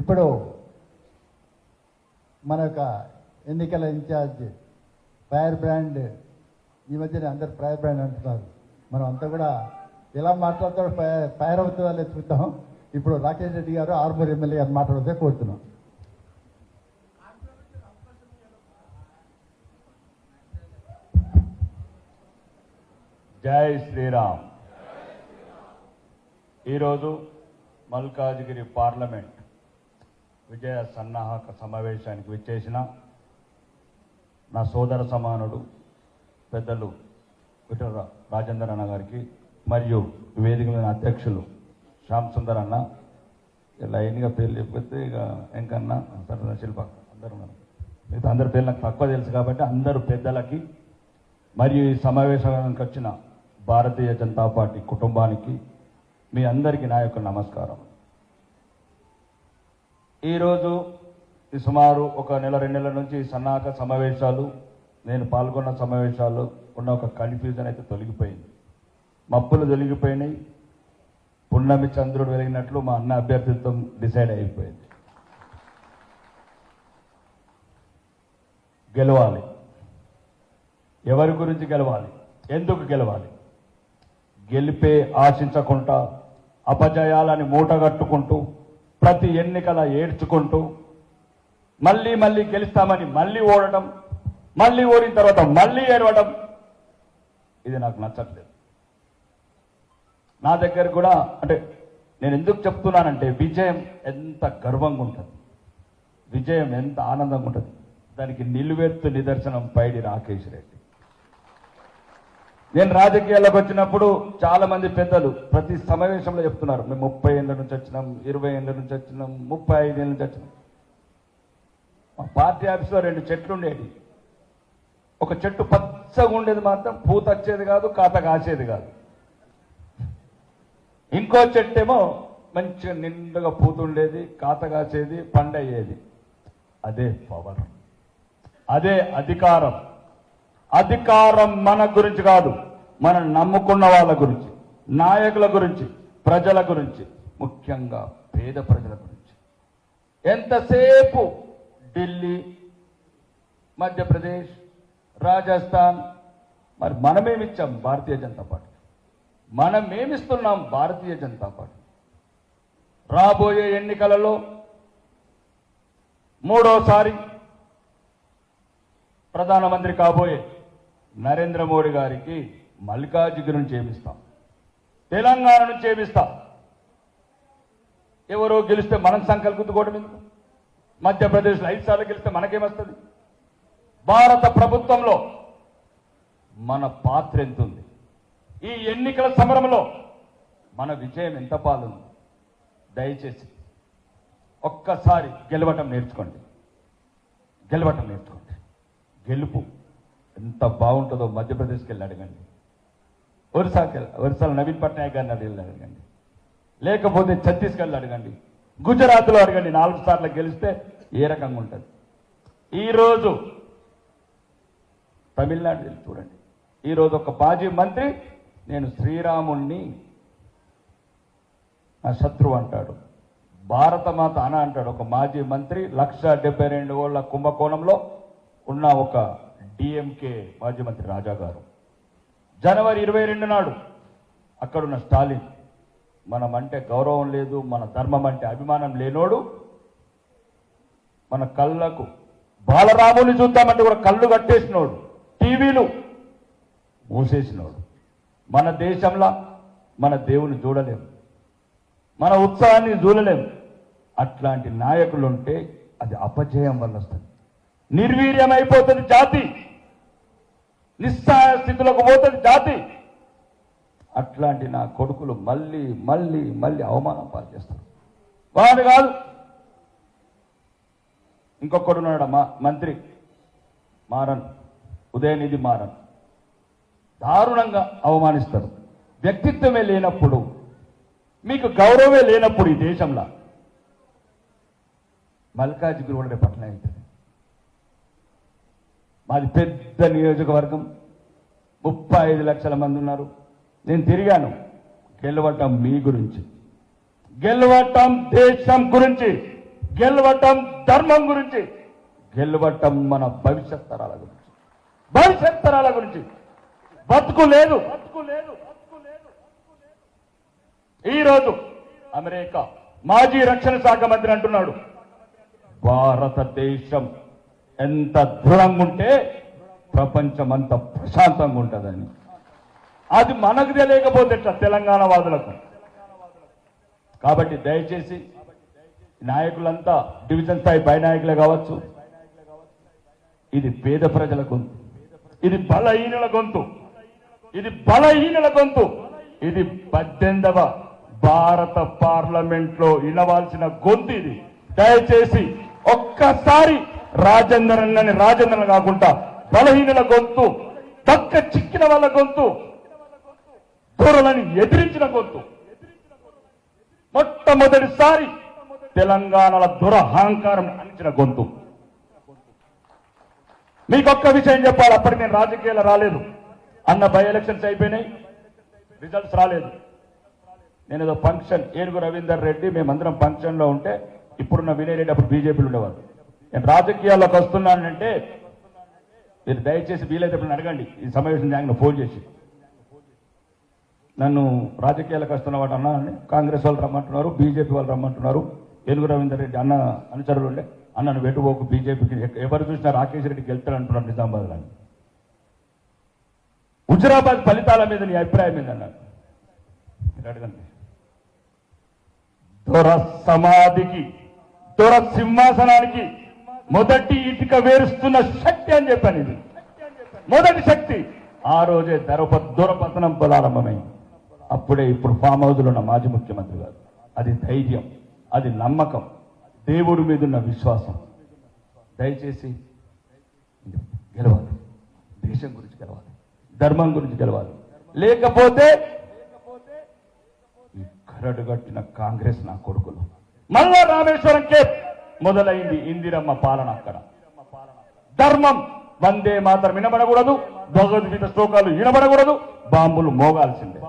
ఇప్పుడు మన యొక్క ఎన్నికల ఇన్ఛార్జ్ ఫైర్ బ్రాండ్ ఈ మధ్యన అందరు ఫైర్ బ్రాండ్ అంటున్నారు. మనం అంతా కూడా ఎలా మాట్లాడతాడో ఫైర్ అవుతుందా అవుతుందో చూద్దాం. ఇప్పుడు రాకేష్ రెడ్డి గారు ఆర్మూర్ ఎమ్మెల్యే గారు మాట్లాడితే కోరుతున్నాం. జై శ్రీరామ్. ఈరోజు మల్కాజ్గిరి పార్లమెంట్ విజయ సన్నాహక సమావేశానికి విచ్చేసిన నా సోదర సమానుడు పెద్దలు విఠల రాజేందర్ అన్న గారికి మరియు వేదిక మీద అధ్యక్షులు శ్యామ్ సుందర్ అన్న లైన్గా పేర్లు చెప్పితే ఇక ఎంకన్నా సరదా శిల్ప అందరూ మిగతా అందరి పేర్లు నాకు తక్కువ తెలుసు కాబట్టి అందరు పెద్దలకి మరియు ఈ సమావేశానికి వచ్చిన భారతీయ జనతా పార్టీ కుటుంబానికి మీ అందరికీ నా యొక్క నమస్కారం. ఈరోజు సుమారు ఒక నెల రెండు నెలల నుంచి సన్నాహక సమావేశాలు నేను పాల్గొన్న సమావేశాలు ఉన్న ఒక కన్ఫ్యూజన్ అయితే తొలగిపోయింది. మప్పులు తొలగిపోయినాయి. పున్నమి చంద్రుడు వెలిగినట్లు మా అన్న అభ్యర్థిత్వం డిసైడ్ అయిపోయింది. గెలవాలి. ఎవరి గురించి గెలవాలి? ఎందుకు గెలవాలి? గెలిపే ఆశించకుండా అపజయాలని మూటగట్టుకుంటూ ప్రతి ఎన్నికల ఏడ్చుకుంటూ మళ్ళీ మళ్ళీ గెలుస్తామని మళ్ళీ ఓడటం మళ్ళీ ఓడిన తర్వాత మళ్ళీ ఏడవడం ఇది నాకు నచ్చట్లేదు. నా దగ్గర కూడా అంటే నేను ఎందుకు చెప్తున్నానంటే విజయం ఎంత గర్వంగా ఉంటుంది. విజయం ఎంత ఆనందంగా ఉంటుంది. దానికి నిలువెత్తు నిదర్శనం పైడి రాకేష్ రెడ్డి. నేను రాజకీయాల్లోకి వచ్చినప్పుడు చాలా మంది పెద్దలు ప్రతి సమావేశంలో చెప్తున్నారు. మేము ముప్పై ఏళ్ళ నుంచి వచ్చినాం ఇరవై ఏళ్ళ నుంచి వచ్చినాం ముప్పై ఐదు నుంచి వచ్చినాం. మా పార్టీ ఆఫీస్లో రెండు చెట్లు ఉండేవి. ఒక చెట్టు పచ్చగా ఉండేది మాత్రం పూత వచ్చేది కాదు కాత కాసేది కాదు. ఇంకో చెట్టు ఏమో మంచిగా నిండుగా పూత ఉండేది కాత కాసేది పండయ్యేది. అదే పవర్. అదే అధికారం. అధికారం మన గురించి కాదు మనం నమ్ముకున్న వాళ్ళ గురించి నాయకుల గురించి ప్రజల గురించి ముఖ్యంగా పేద ప్రజల గురించి. ఎంతసేపు ఢిల్లీ మధ్యప్రదేశ్ రాజస్థాన్ మరి మనమేమిచ్చాం భారతీయ జనతా పార్టీ? మనమేమిస్తున్నాం భారతీయ జనతా పార్టీ? రాబోయే ఎన్నికలలో మూడోసారి ప్రధానమంత్రి కాబోయే నరేంద్ర మోడీ గారికి మల్కాజిగిరి చేపిస్తాం తెలంగాణను తెలంగాణ నుంచి ఎవరో గెలిస్తే మనం సంకల్పించుకోవడం ఎందుకు? మధ్యప్రదేశ్లో ఐదు సార్లు గెలిస్తే మనకేమొస్తుంది? భారత ప్రభుత్వంలో మన పాత్ర ఎంత ఉంది ఈ ఎన్నికల సమరంలో మన విజయం ఎంత పాలుంది దయచేసి ఒక్కసారి గెలవటం నేర్చుకోండి. గెలవటం నేర్చుకోండి. గెలుపు ఎంత బాగుంటుందో మధ్యప్రదేశ్కి వెళ్ళి అడగండి. ఒరిస్సాకి వెళ్ళ- ఒరిస్సాలో నవీన్ పట్నాయక్ గారిని వెళ్ళి అడగండి. లేకపోతే ఛత్తీస్గఢ్లో అడగండి. గుజరాత్లో అడగండి నాలుగు సార్లు గెలిస్తే ఏ రకంగా ఉంటుంది? ఈరోజు తమిళనాడు వెళ్ళి చూడండి. ఈరోజు ఒక మాజీ మంత్రి నేను శ్రీరాముణ్ణి నా శత్రువు అంటాడు. భారతమాత అన అంటాడు. ఒక మాజీ మంత్రి లక్ష డెబ్బై రెండు ఓళ్ళ కుంభకోణంలో ఉన్న ఒక డిఎంకే మాజీ మంత్రి రాజా గారు. జనవరి ఇరవై రెండు నాడు అక్కడున్న స్టాలిన్ మనం అంటే గౌరవం లేదు మన ధర్మం అంటే అభిమానం లేనోడు మన కళ్ళకు బాలరాముని చూద్దామంటే కూడా కళ్ళు కట్టేసినోడు టీవీలు మూసేసినోడు. మన దేశంలో మన దేవుని చూడలేము మన ఉత్సాహాన్ని చూడలేము. అట్లాంటి నాయకులు ఉంటే అది అపజయం వల్ల వస్తుంది. నిర్వీర్యమైపోతుంది జాతి. నిస్సహాయ స్థితిలోకి పోతుంది జాతి. అట్లాంటి నా కొడుకులు మళ్ళీ మళ్ళీ మళ్ళీ అవమానం పాలు చేస్తారు. వాడు కాదు. ఇంకొకడున్నాడు మా మంత్రి. మారన్. ఉదయనిధి మారన్. దారుణంగా అవమానిస్తారు. వ్యక్తిత్వమే లేనప్పుడు మీకు గౌరవమే లేనప్పుడు ఈ దేశంలో. మల్కాజిగిరి కూడా పట్ల అట్లా అవుతుంది మాది పెద్ద నియోజకవర్గం. ముప్పై ఐదు లక్షల మంది ఉన్నారు. నేను తిరిగాను. గెలవటం మీ గురించి. గెలవటం దేశం గురించి. గెలవటం ధర్మం గురించి. గెలవటం మన భవిష్యత్ తరాల గురించి. భవిష్యత్ తరాల గురించి. బతుకు లేదు బతుకు లేదు బతుకు లేదు. ఈ రోజు అమెరికా మాజీ రక్షణ శాఖ మంత్రి అంటున్నాడు. భారతదేశం ఎంత దృఢంగా ఉంటే ప్రపంచం అంత ప్రశాంతంగా ఉంటుందని. అది మనకు తెలియకపోతే ఎట్లా? తెలంగాణ వాదులకు. కాబట్టి దయచేసి నాయకులంతా డివిజన్ స్థాయి పై నాయకులే కావచ్చు ఇది పేద ప్రజల గొంతు. ఇది బలహీనుల గొంతు. ఇది బలహీనుల గొంతు. ఇది పద్దెనిమిదవ భారత పార్లమెంట్లో వినవాల్సిన గొంతు ఇది. దయచేసి ఒక్కసారి రాజేందర్ అన్నని రాజేంద్రన్ కాకుండా బలహీనుల గొంతు తక్క చిక్కిన వాళ్ళ గొంతు దూరలని ఎదిరించిన గొంతు. మొట్టమొదటిసారి తెలంగాణల దురహంకారం అణిచిన గొంతు. మీకు ఒక్క విషయం చెప్పాలి అప్పటికి నేను రాజకీయాలు రాలేదు. అన్న బై ఎలక్షన్స్ అయిపోయినాయి రిజల్ట్స్ రాలేదు. నేను ఏదో ఫంక్షన్ ఏనుగు రవీందర్ రెడ్డి మేమందరం ఫంక్షన్లో ఉంటే ఇప్పుడున్న వినయ్ రెడ్డి అప్పుడు బీజేపీలు ఉండేవారు నేను రాజకీయాల్లోకి వస్తున్నానంటే మీరు దయచేసి వీలైతే ఇప్పుడు అడగండి. ఈ సమావేశం ఆయన ఫోన్ చేసి. నన్ను రాజకీయాలకు వస్తున్నవాడు అన్న కాంగ్రెస్ వాళ్ళు రమ్మంటున్నారు బీజేపీ వాళ్ళు రమ్మంటున్నారు ఏనుగు రవీందర్ రెడ్డి అన్న అనుచరులు ఉండే అన్న నువ్వు వెటుపోకు బీజేపీకి ఎవరు చూసినా రాకేష్ రెడ్డికి గెలుతాడు అంటున్నారు నిజామాబాద్ హుజరాబాద్ ఫలితాల మీద నీ అభిప్రాయం ఏందన్నాడు మీరు అడగండి. దొర సమాధికి దొర సింహాసనానికి మొదటి ఇటుక వేరుస్తున్న శక్తి అని చెప్పాను ఇది. మొదటి శక్తి. ఆ రోజే దర దూరపతనం ప్రారంభమైంది. అప్పుడే ఇప్పుడు ఫామ్ హౌస్లో ఉన్న మాజీ ముఖ్యమంత్రి గారు. అది ధైర్యం అది నమ్మకం దేవుడి మీద ఉన్న విశ్వాసం. దయచేసి గెలవాలి. దేశం గురించి గెలవాలి. ధర్మం గురించి గెలవాలి. లేకపోతే కరడు కట్టిన కాంగ్రెస్ నా కొడుకులు. మళ్ళా రామేశ్వరం కేప్. మొదలైంది ఇందిరమ్మ పాలన అక్కడ. ధర్మం వందే మాత్రం. వినబడకూడదు. భగవద్గీత శ్లోకాలు వినబడకూడదు. బాంబులు మోగాల్సిందే.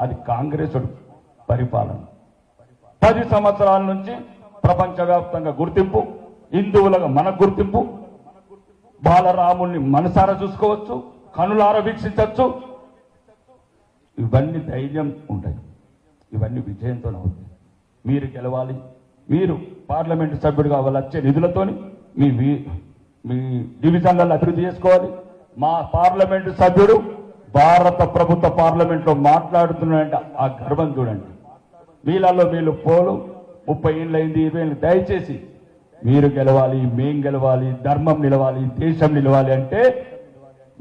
అది కాంగ్రెస్ పరిపాలన. పది సంవత్సరాల నుంచి ప్రపంచవ్యాప్తంగా గుర్తింపు హిందువులకు మన గుర్తింపు బాలరాముల్ని మనసారా చూసుకోవచ్చు కనులారా వీక్షించవచ్చు. ఇవన్నీ ధైర్యం ఉంటాయి. ఇవన్నీ విజయంతో అవుతాయి. మీరు గెలవాలి. మీరు పార్లమెంటు సభ్యుడిగా కావాలి వచ్చే నిధులతోని మీ మీ డివిజన్లలో అభివృద్ధి చేసుకోవాలి. మా పార్లమెంటు సభ్యుడు భారత ప్రభుత్వ పార్లమెంట్లో మాట్లాడుతున్నాడంటే ఆ గర్వం చూడండి. వీళ్ళల్లో వీళ్ళు పోలు ముప్పై ఏళ్ళు అయింది ఇరవై ఏళ్ళు. దయచేసి మీరు గెలవాలి మేం గెలవాలి ధర్మం నిలవాలి దేశం నిలవాలి అంటే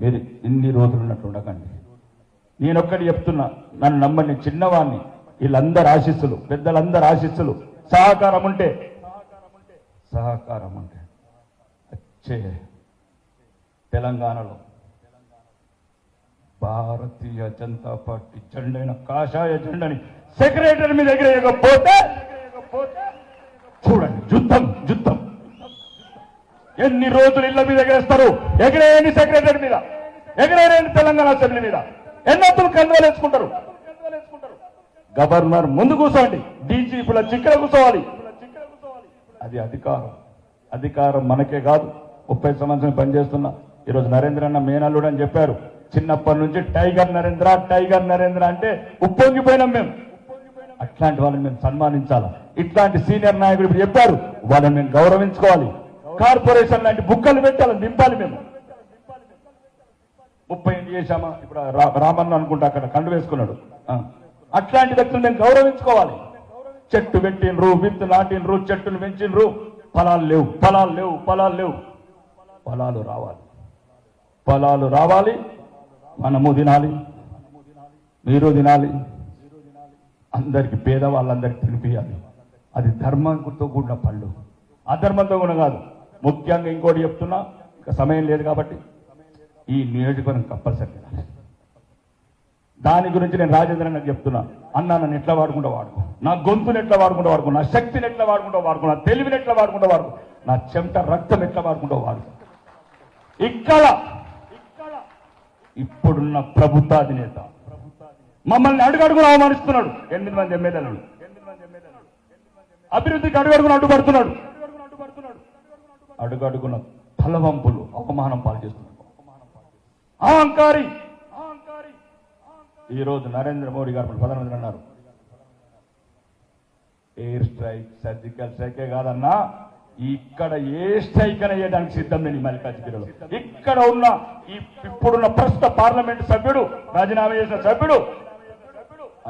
మీరు ఇన్ని రోజులు ఉన్నట్టు ఉండకండి. నేను ఒక్కటి చెప్తున్నా నన్ను నమ్మని చిన్నవాణ్ణి వీళ్ళందరు ఆశీస్సులు పెద్దలందరు ఆశీస్సులు సహకారం ఉంటే. సహకారం ఉంటే. వచ్చే తెలంగాణలో భారతీయ జనతా పార్టీ జెండైన కాషాయ జెండని సెక్రటరీ మీద ఎగిరేయకపోతే చూడండి యుద్ధం యుద్ధం. ఎన్ని రోజులు ఇళ్ళ మీద ఎగరేస్తారు? ఎగరేయని సెక్రటరీ మీద. ఎగరేయని తెలంగాణ అసెంబ్లీ మీద. ఎన్నొత్తులు కండువలు వేసుకుంటారు? గవర్నర్ ముందు కూర్చోండి. డీజీపీల చిక్కర కూర్చోవాలి. అది అధికారం. అధికారం మనకే కాదు. ముప్పై సంవత్సరం పనిచేస్తున్నా. ఈరోజు నరేంద్ర అన్న మేనల్లుడు అని చెప్పారు. చిన్నప్పటి నుంచి టైగర్ నరేంద్ర టైగర్ నరేంద్ర అంటే ఉప్పొంగిపోయినాం మేము. అట్లాంటి వాళ్ళని మేము సన్మానించాలి? ఇట్లాంటి సీనియర్ నాయకులు ఇప్పుడు చెప్పారు. వాళ్ళని మేము గౌరవించుకోవాలి. కార్పొరేషన్ లాంటి బుక్కలు పెట్టాలి నింపాలి మేము. ముప్పై ఏం చేశామా? ఇప్పుడు రా- రామన్న అనుకుంటా అక్కడ కండు వేసుకున్నాడు. అట్లాంటి వ్యక్తులు మేము గౌరవించుకోవాలి. చెట్టు పెట్టినరు విత్తు నాటినరు చెట్టును పెంచినరు ఫలాలు లేవు ఫలాలు లేవు ఫలాలు లేవు. ఫలాలు రావాలి. ఫలాలు రావాలి మనము తినాలి మీరు తినాలి. అందరికి పేదవాళ్ళందరికి తినిపించాలి అది ధర్మంతో కూడిన పళ్ళు. అధర్మంతో కూడా కాదు. ముఖ్యంగా ఇంకోటి చెప్తున్నా ఇంకా సమయం లేదు కాబట్టి ఈ నియోజకవర్గం కంపల్సరీ దాని గురించి నేను రాజేంద్ర నాకు చెప్తున్నా. అన్న నన్ను ఎట్లా వాడుకుంటా వాడుకో. నా గొంతుని ఎట్లా వాడుకుంటా వాడుకో. నా శక్తిని ఎట్లా వాడుకుంటా వాడుకో. నా తెలివిని ఎట్లా వాడుకుంటా వాడుకో. నా చెమట రక్తం ఎట్లా వాడుకుంటా వాడుకో. ఇక్కడ ఇప్పుడున్న ప్రభుత్వాధినేత మమ్మల్ని అడుగడుగున అవమానిస్తున్నాడు. ఎనిమిది మంది ఎమ్మెల్యేలను. అభివృద్ధికి అడుగడుగున అడ్డుపడుతున్నాడు. అడుగడుగున తలవంపులు అవమానం పాలు చేస్తున్నాడు. అహంకారి ఈ రోజు నరేంద్ర మోడీ గారు ప్రధానమంత్రి అన్నారు. ఎయిర్ స్ట్రైక్ సర్జికల్ స్ట్రైకే కాదన్నా ఇక్కడ ఏ స్ట్రైక్ అని వేయడానికి సిద్ధం నేను మల్లికార్జుగిరిలో ఇక్కడ ఉన్న ఇప్పుడున్న ప్రస్తుత పార్లమెంట్ సభ్యుడు రాజీనామా చేసిన సభ్యుడు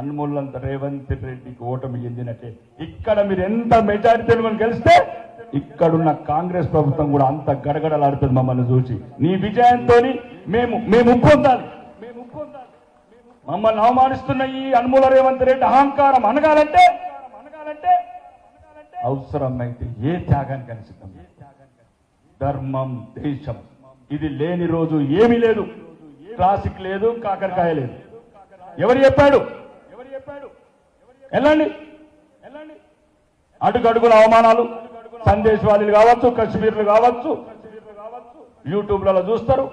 అన్ముల్లంత రేవంత్ రెడ్డికి ఓటమి చెందినట్టే ఇక్కడ మీరు ఎంత మెజారిటీ గెలిస్తే ఇక్కడున్న కాంగ్రెస్ ప్రభుత్వం కూడా అంత గడగడలాడుతుంది మమ్మల్ని చూసి. నీ విజయంతో మేము మేము ఉప్పొందాలి మేము ఉప్పొందాలి. మమ్మల్ని అవమానిస్తున్న ఈ అనుమూల రేవంత్ రెడ్డి అహంకారం అనగాలంటే అనగాలంటే అవసరమైతే ఏ త్యాగానికని సిద్ధం. ధర్మం దేశం. ఇది లేని రోజు ఏమీ లేదు. క్లాసిక్ లేదు కాకరకాయ లేదు. ఎవరు చెప్పాడు? ఎవరు చెప్పాడు వెళ్ళండి. వెళ్ళండి అడుగడుగుల అవమానాలు సందేశ్ కావచ్చు కశ్మీర్లు కావచ్చు యూట్యూబ్లలో చూస్తారు.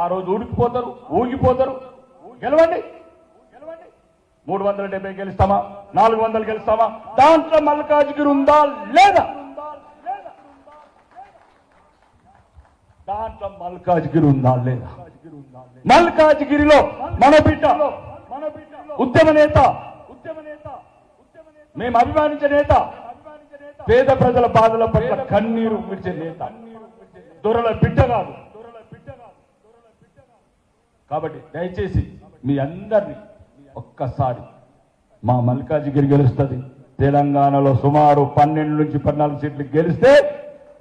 ఆ రోజు ఊడికిపోతారు ఊగిపోతారు. గెలవండి. మూడు వందల డెబ్బై గెలుస్తామా? నాలుగు వందలు గెలుస్తామా? దాంట్లో మల్కాజ్గిరి ఉందా లేదా? దాంట్లో మల్కాజ్గిరి ఉందా లేదా? మల్కాజ్గిరిలో మన బిడ్డ ఉద్యమ నేత ఉద్యమ నేత మేము అభిమానించే నేత పేద ప్రజల బాధల పట్ల కన్నీరు విడిచే నేత దొరల బిడ్డ కాదు. కాబట్టి దయచేసి మీ అందరినీ ఒక్కసారి మా మల్కాజిగిరి గెలుస్తుంది. తెలంగాణలో సుమారు పన్నెండు నుంచి పద్నాలుగు సీట్లు గెలిస్తే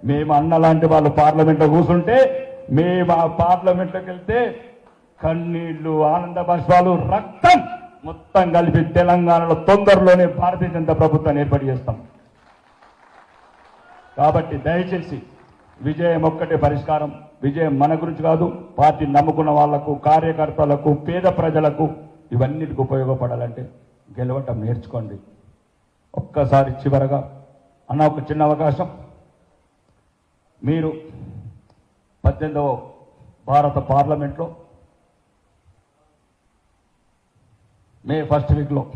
మేము అన్న లాంటి వాళ్ళు పార్లమెంట్లో కూర్చుంటే మేము ఆ పార్లమెంట్లోకి వెళ్తే కన్నీళ్ళు ఆనంద బాష్పాలు రక్తం మొత్తం కలిపి తెలంగాణలో తొందరలోనే భారతీయ జనతా ప్రభుత్వాన్ని ఏర్పాటు చేస్తాం. కాబట్టి దయచేసి విజయం ఒక్కటే పరిష్కారం. విజయం మన గురించి కాదు పార్టీ నమ్ముకున్న వాళ్ళకు కార్యకర్తలకు పేద ప్రజలకు ఇవన్నిటికి ఉపయోగపడాలంటే గెలవటం నేర్చుకోండి. ఒక్కసారి చివరగా అన్న ఒక చిన్న అవకాశం. మీరు పద్దెనిమిదవ భారత పార్లమెంట్లో మే ఫస్ట్ వీక్లో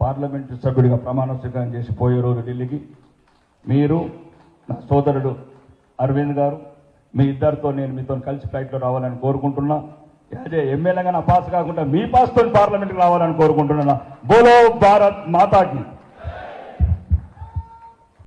పార్లమెంటు సభ్యుడిగా ప్రమాణ స్వీకారం చేసి పోయే రోజు ఢిల్లీకి మీరు నా సోదరుడు అరవింద్ గారు మీ ఇద్దరితో నేను మీతో కలిసి ఫ్లైట్లో రావాలని కోరుకుంటున్నా. అదే ఎమ్మెల్యేగా నా పాస్ కాకుండా మీ పాస్తో పార్లమెంట్కి రావాలని కోరుకుంటున్నాను. బోలో భారత్ మాతాకి.